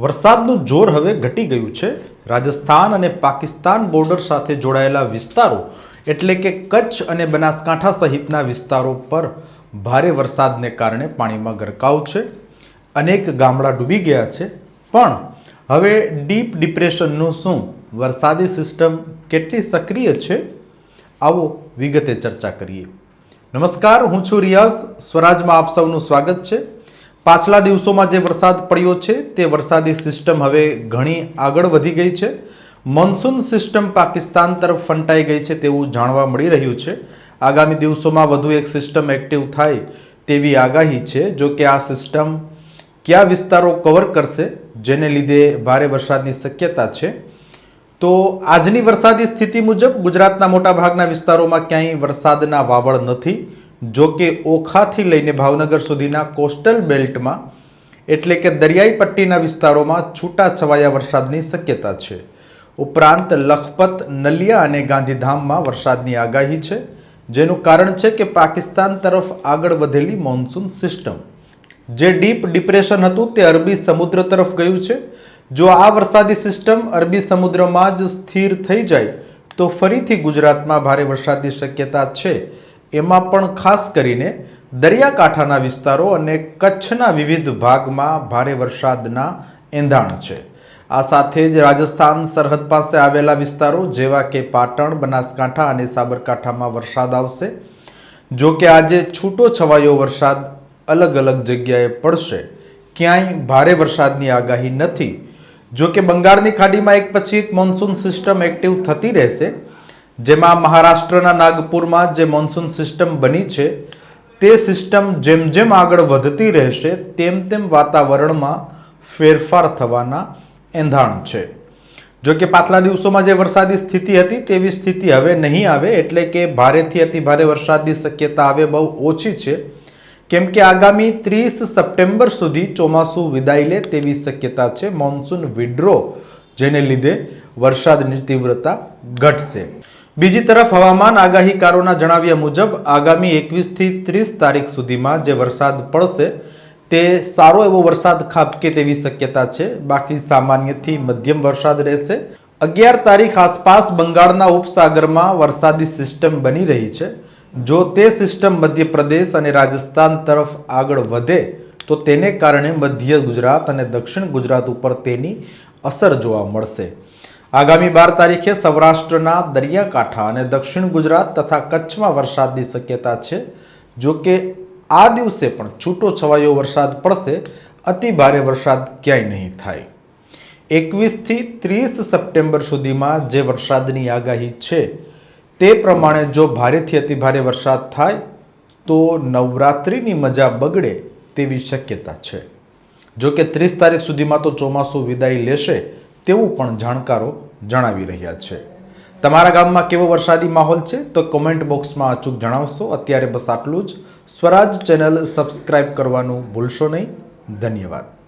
વરસાદનું જોર હવે ઘટી ગયું છે. રાજસ્થાન અને પાકિસ્તાન બોર્ડર સાથે જોડાયેલા વિસ્તારો એટલે કે કચ્છ અને બનાસકાંઠા સહિતના વિસ્તારો પર ભારે વરસાદને કારણે પાણીમાં ગરકાવ છે. અનેક ગામડા ડૂબી ગયા છે. પણ હવે ડીપ ડિપ્રેશનનું શું? વરસાદી સિસ્ટમ કેટલી સક્રિય છે? આવો વિગતે ચર્ચા કરીએ. નમસ્કાર, હું છું રિયાઝ. સ્વરાજમાં આપ સૌનું સ્વાગત છે. પાછલા દિવસોમાં જે વરસાદ પડ્યો છે, તે વરસાદી સિસ્ટમ હવે ઘણી આગળ વધી ગઈ છે. મોન્સૂન સિસ્ટમ પાકિસ્તાન તરફ ફંટાઈ ગઈ છે તેવું જાણવા મળી રહ્યું છે. આગામી દિવસોમાં વધુ એક સિસ્ટમ એક્ટિવ થાય તેવી આગાહી છે. જો કે આ સિસ્ટમ કયા વિસ્તારો કવર કરશે, જેને લીધે ભારે વરસાદની શક્યતા છે? તો આજની વરસાદી સ્થિતિ મુજબ ગુજરાતના મોટાભાગના વિસ્તારોમાં ક્યાંય વરસાદના વાવળ નથી. જો કે ઓખાથી લઈને ભાવનગર સુધીના કોસ્ટલ બેલ્ટમાં એટલે કે દરિયાઈ પટ્ટીના વિસ્તારોમાં છૂટા છવાયા વરસાદની શક્યતા છે. ઉપરાંત લખપત, નલિયા અને ગાંધીધામમાં વરસાદની આગાહી છે, જેનું કારણ છે કે પાકિસ્તાન તરફ આગળ વધેલી મોન્સૂન સિસ્ટમ. જે ડીપ ડિપ્રેશન હતું તે અરબી સમુદ્ર તરફ ગયું છે. જો આ વરસાદી સિસ્ટમ અરબી સમુદ્રમાં જ સ્થિર થઈ જાય, તો ફરીથી ગુજરાતમાં ભારે વરસાદની શક્યતા છે. એમાં પણ ખાસ કરીને દરિયાકાંઠાના વિસ્તારો અને કચ્છના વિવિધ ભાગમાં ભારે વરસાદના એંધાણ છે. આ સાથે જ રાજસ્થાન સરહદ પાસે આવેલા વિસ્તારો જેવા કે પાટણ, બનાસકાંઠા અને સાબરકાંઠામાં વરસાદ આવશે. જો કે આજે છૂટો છવાયો વરસાદ અલગ અલગ જગ્યાએ પડશે. ક્યાંય ભારે વરસાદની આગાહી નથી. જો કે બંગાળની ખાડીમાં એક પછી એક મોન્સૂન સિસ્ટમ એક્ટિવ થતી રહેશે. જેમાં મહારાષ્ટ્રના નાગપુરમાં જે મોન્સૂન સિસ્ટમ બની છે, તે સિસ્ટમ જેમ જેમ આગળ વધતી રહેશે, તેમ તેમ વાતાવરણમાં ફેરફાર થવાના એંધાણ છે. જો કે પાછલા દિવસોમાં જે વરસાદી સ્થિતિ હતી, તેવી સ્થિતિ હવે નહીં આવે, એટલે કે ભારેથી અતિ ભારે વરસાદની શક્યતા હવે બહુ ઓછી છે. કેમ કે આગામી ત્રીસ સપ્ટેમ્બર સુધી ચોમાસું વિદાય લે તેવી શક્યતા છે, મોન્સૂન વિડ્રો જેને લીધે વરસાદની તીવ્રતા ઘટશે. બીજી તરફ હવામાન આગાહીકારોના જણાવ્યા મુજબ, આગામી એકવીસથી ત્રીસ તારીખ સુધીમાં જે વરસાદ પડશે, તે સારો એવો વરસાદ ખાબકે તેવી શક્યતા છે. બાકી સામાન્યથી મધ્યમ વરસાદ રહેશે. અગિયાર તારીખ આસપાસ બંગાળના ઉપસાગરમાં વરસાદી સિસ્ટમ બની રહી છે. જો તે સિસ્ટમ મધ્યપ્રદેશ અને રાજસ્થાન તરફ આગળ વધે, તો તેને કારણે મધ્ય ગુજરાત અને દક્ષિણ ગુજરાત ઉપર તેની અસર જોવા મળશે. આગામી બાર તારીખે સૌરાષ્ટ્રના દરિયાકાંઠા અને દક્ષિણ ગુજરાત તથા કચ્છમાં વરસાદની શક્યતા છે. જો કે આ દિવસે પણ છૂટો છવાયો વરસાદ પડશે. અતિ ભારે વરસાદ ક્યાંય નહીં થાય. એકવીસથી ત્રીસ સપ્ટેમ્બર સુધીમાં જે વરસાદની આગાહી છે તે પ્રમાણે જો ભારેથી અતિ ભારે વરસાદ થાય, તો નવરાત્રિની મજા બગડે તેવી શક્યતા છે. જો કે ત્રીસ તારીખ સુધીમાં તો ચોમાસું વિદાય લેશે તેવું પણ જાણકારો જણાવી રહ્યા છે. તમારા ગામમાં કેવો વરસાદી માહોલ છે તો કોમેન્ટ બોક્સમાં અચૂક જણાવશો. અત્યારે બસ આટલું જ. સ્વરાજ ચેનલ સબસ્ક્રાઈબ કરવાનું ભૂલશો નહીં. ધન્યવાદ.